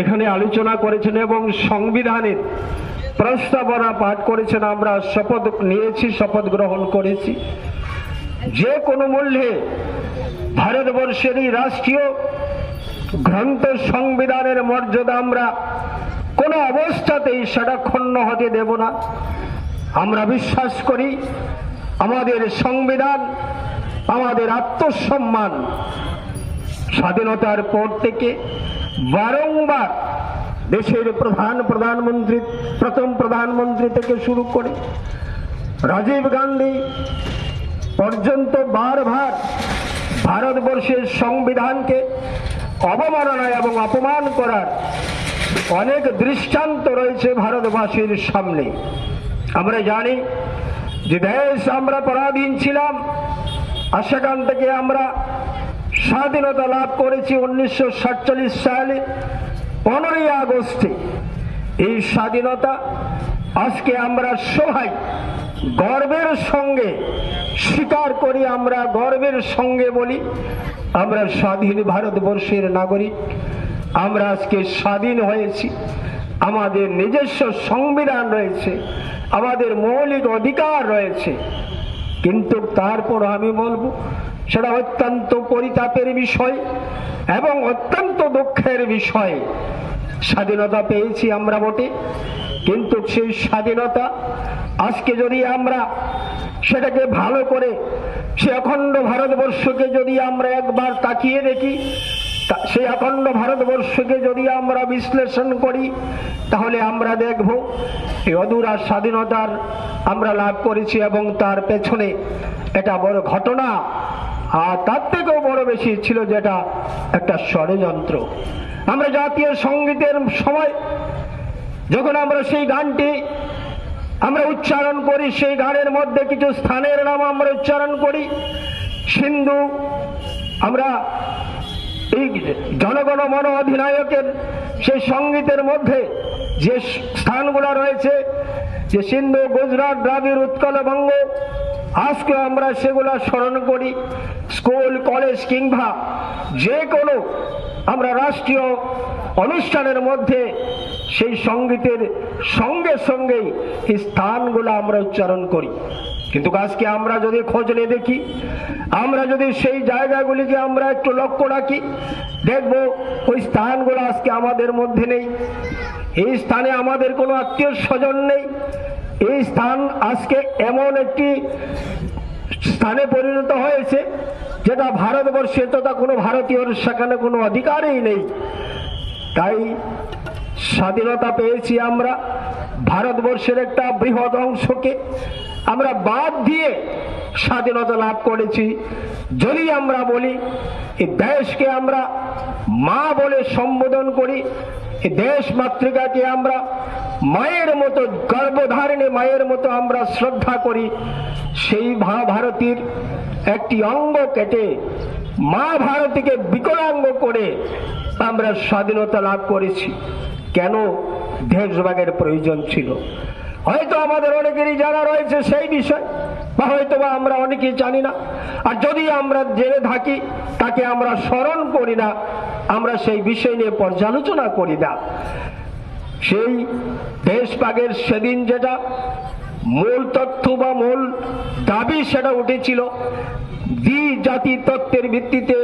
এখানে আলোচনা করেছেন এবং সংবিধানের প্রস্তাবনা পাঠ করেছেন। আমরা শপথ নিয়েছি, শপথ গ্রহণ করেছি। যে কোনো মূল্যে ভারতবর্ষের এই রাষ্ট্রীয় গ্রন্থ সংবিধানের মর্যাদা আমরা কোনো অবস্থাতেই সেটা ক্ষুণ্ণ হতে দেব না। আমরা বিশ্বাস করি আমাদের সংবিধান, আমাদের আত্মসম্মান স্বাধীনতার পর থেকে বারংবার দেশের প্রধান প্রধানমন্ত্রী, প্রথম প্রধানমন্ত্রী থেকে শুরু করে রাজীব গান্ধী পর্যন্ত বারবার ভারতবর্ষের সংবিধানকে অবমাননা এবং অপমান করার অনেক দৃষ্টান্ত রয়েছে ভারতবাসীর সামনে। আমরা জানি যে দেশ আমরা পরাধীন ছিলাম আর সেখান থেকে আমরা স্বাধীনতা লাভ করেছি উনিশশো সাতচল্লিশ সালে, পনেরোই আগস্টে। এই স্বাধীনতা আজকে আমরা সবাই গর্বের সঙ্গে, স্বীকার করি আমরা গর্বের সঙ্গে বলি, আমরা স্বাধীন ভারতবর্ষের নাগরিক, আমরা আজকে স্বাধীন হয়েছি। আমাদের নিজস্ব সংবিধান রয়েছে, আমাদের মৌলিক অধিকার রয়েছে। কিন্তু তারপর আমি বলব সেটা অত্যন্ত পরিতাপের বিষয় এবং অত্যন্ত দুঃখের বিষয়। স্বাধীনতা পেয়েছি আমরা বটে। কিন্তু সেই স্বাধীনতা আজকে যদি আমরা সেটাকে ভালো করে, সে অখণ্ড ভারতবর্ষকে যদি আমরা একবার তাকিয়ে দেখি সেই অখণ্ড ভারতবর্ষকে যদি আমরা বিশ্লেষণ করি, তাহলে আমরা দেখব এই অধুরা স্বাধীনতার আমরা লাভ করেছি এবং তার পেছনে এটা বড় ঘটনা আর তার থেকেও বড় বেশি ছিল যেটা একটা ষড়যন্ত্র। আমরা জাতীয় সঙ্গীতের সময় যখন আমরা সেই গানটি আমরা উচ্চারণ করি, সেই গানের মধ্যে কিছু স্থানের নাম আমরা উচ্চারণ করি। সিন্ধু, আমরা এই জনগণ মন অধিনায়কের সেই সঙ্গীতের মধ্যে যে স্থানগুলো রয়েছে, যে সিন্ধু, গুজরাট দ্রাবিড় উৎকল, বঙ্গ আজকে আমরা সেগুলো স্মরণ করি। স্কুল, কলেজ কিংবা যে কোনো আমরা রাষ্ট্রীয় অনুষ্ঠানের মধ্যে সেই সঙ্গীতের সঙ্গে সঙ্গেই স্থানগুলো আমরা উচ্চারণ করি। কিন্তু আজকে আমরা যদি খোঁজ নিয়ে দেখি, আমরা যদি সেই জায়গাগুলিকে আমরা একটু লক্ষ্য রাখি, দেখব ওই স্থানগুলো আজকে আমাদের মধ্যে নেই। এই স্থানে আমাদের কোনো আত্মীয় স্বজন নেই। এই স্থান আজকে এমন একটি স্থানে পরিণত হয়েছে, যেটা ভারতবর্ষে তথা কোনো ভারতীয়র সেখানে কোনো অধিকারই নেই। তাই স্বাধীনতা পেয়েছি আমরা, ভারতবর্ষের একটা বৃহৎ অংশকে। আমরা বাদ দিয়ে স্বাধীনতা লাভ করেছি। যদি আমরা বলি এই দেশকে আমরা মা বলে সম্বোধন করি এই দেশ মাতৃকাকে আমরা মায়ের মতো গর্ভধারিণী মায়ের মতো আমরা শ্রদ্ধা করি। সেই ভারতীর একটি অঙ্গ কেটে মা ভারতীকে বিকলাঙ্গ করে আমরা স্বাধীনতা লাভ করেছি। কেন? দেশভাগের প্রয়োজন ছিল। হয়তো আমাদের অনেকেরই জানা রয়েছে সেই বিষয়, বা হয়তো বা আমরা অনেকেই জানি না। আর যদি আমরা জেনে থাকি, তাকে আমরা স্মরণ করি না, আমরা সেই বিষয় নিয়ে পর্যালোচনা করি না। সেই দেশভাগের সেদিন যেটা মূল তথ্য বা মূল দাবি সেটা উঠেছিল দ্বি জাতি তত্ত্বের ভিত্তিতে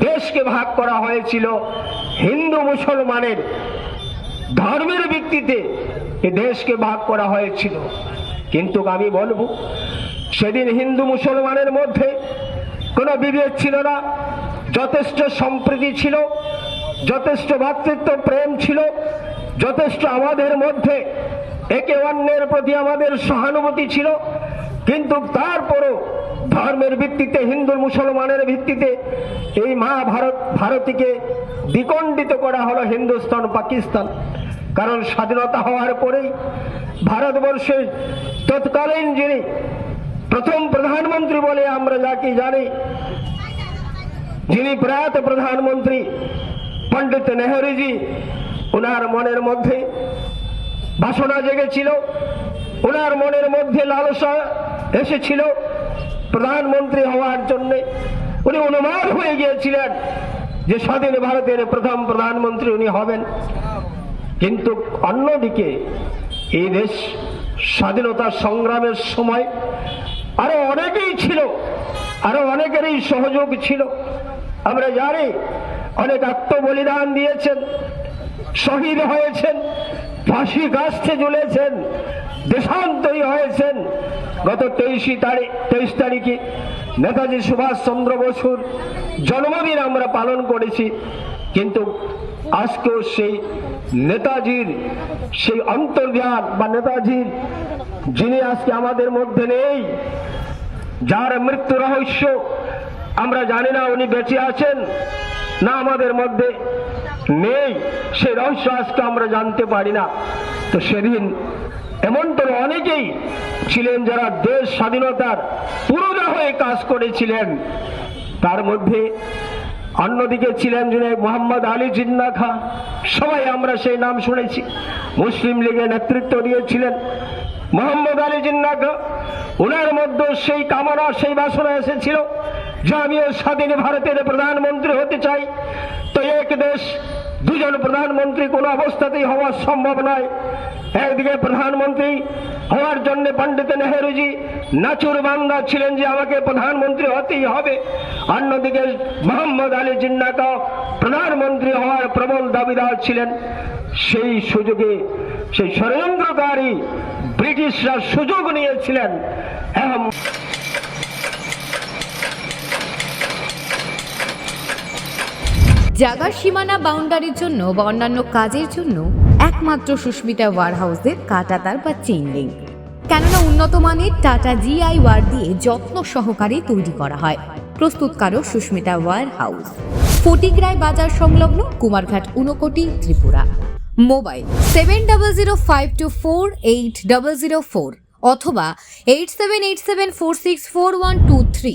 দেশকে ভাগ করা হয়েছিল হিন্দু মুসলমানের ধর্মের ভিত্তিতে এ দেশকে ভাগ করা হয়েছিল। কিন্তু আমি বলব, সেদিন হিন্দু মুসলমানের মধ্যে কোনো বিভেদ ছিল না, যথেষ্ট সম্প্রীতি ছিল, যথেষ্ট ভ্রাতৃত্ব প্রেম ছিল যথেষ্ট আমাদের মধ্যে একে অন্যের প্রতি আমাদের সহানুভূতি ছিল, কিন্তু তারপরও ধর্মের ভিত্তিতে হিন্দু মুসলমানের ভিত্তিতে এই মহাভারত, ভারতীকে দ্বিখণ্ডিত করা হলো হিন্দুস্তান, পাকিস্তান। কারণ স্বাধীনতা হওয়ার পরেই ভারতবর্ষের তৎকালীন যিনি প্রথম প্রধানমন্ত্রী বলে আমরা যাকে জানি, যিনি প্রয়াত প্রধানমন্ত্রী পণ্ডিত নেহরুজি ওনার মনের মধ্যে বাসনা জেগেছিল, ওনার মনের মধ্যে লালসা এসেছিল প্রধানমন্ত্রী হওয়ার জন্য। উনি অনুমান হয়ে গিয়েছিলেন যে স্বাধীন ভারতের প্রথম প্রধানমন্ত্রী উনি হবেন। কিন্তু অন্যদিকে এই দেশ স্বাধীনতা সংগ্রামের সময় আরও অনেকেই ছিল, আরও অনেকেরই সহযোগ ছিল। আমরা জানি অনেক আত্মবলিদান দিয়েছেন শহীদ হয়েছেন, ফাঁসি গাছতে জ্বলেছেন দেশান্তরী হয়েছেন। গত তেইশে তারিখ, তেইশ তারিখে নেতাজি সুভাষ চন্দ্র বসুর জন্মদিন আমরা পালন করেছি, কিন্তু আজকেও সেই নেতাজির সেই অন্তর্ধান বা নেতাজির যিনি আজকে আমাদের মধ্যে নেই, যার মৃত্যু রহস্য আমরা জানি না, উনি বেঁচে আছেন না আমাদের মধ্যে। নেই। সেই রহস্য আজকে আমরা জানতে পারি না। তো সেদিন এমন তো অনেকেই ছিলেন যারা দেশ স্বাধীনতার পুরোদা হয়ে কাজ করেছিলেন। তার মধ্যে অন্যদিকে ছিলেন যিনি মোহাম্মদ আলী জিন্না খাঁ। সবাই আমরা সেই নাম শুনেছি। মুসলিম লীগের নেতৃত্ব দিয়েছিলেন মোহাম্মদ আলী জিন্না খা। ওনার মধ্যে সেই কামনা, সেই বাসনা এসেছিল যে আমিও স্বাধীন ভারতের প্রধানমন্ত্রী হতে চাই। এক দেশ দুজন প্রধানমন্ত্রী কোনো অবস্থাতেই হওয়া সম্ভব নয়। একদিকে প্রধানমন্ত্রী হওয়ার জন্য পণ্ডিত নেহেরুজি নাচুর বান্দা ছিলেন যে আমাকে প্রধানমন্ত্রী হতেই হবে। অন্যদিকে মোহাম্মদ আলী জিন্নাকাও প্রধানমন্ত্রী হওয়ার প্রবল দাবিদার ছিলেন। সেই সুযোগে সেই ষড়যন্ত্রকারী ব্রিটিশরা সুযোগ নিয়েছিলেন। জাগার সীমানা বাউন্ডারির জন্য বা অন্যান্য কাজের জন্য একমাত্র সুস্মিতা ওয়ার হাউসের কাটাতার বা চেইন লিঙ্ক কেননা উন্নত মানের টাটা জিআই ওয়ার দিয়ে যত্ন সহকারে তৈরি করা হয়। প্রস্তুতকারক সুস্মিতা ওয়ার হাউস ফটিকরায় বাজার সংলগ্ন Kumarghat Unakoti Tripura. Mobile seven double zero five two four eight double zero four অথবা eight seven eight seven four six four one two three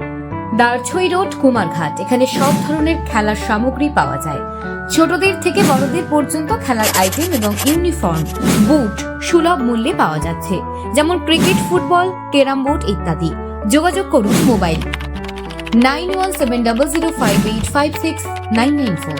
Darchhoi road, Kumarghat. এখানে সব ধরনের খেলার সামগ্রী পাওয়া যায়। ছোটদের থেকে বড়দের পর্যন্ত খেলার আইটেম এবং ইউনিফর্ম, বুট সুলভ মূল্যে পাওয়া যাচ্ছে। যেমন ক্রিকেট, ফুটবল, ক্যারাম বোর্ড ইত্যাদি। যোগাযোগ করুন mobile nine one seven double zero five eight five six nine nine four.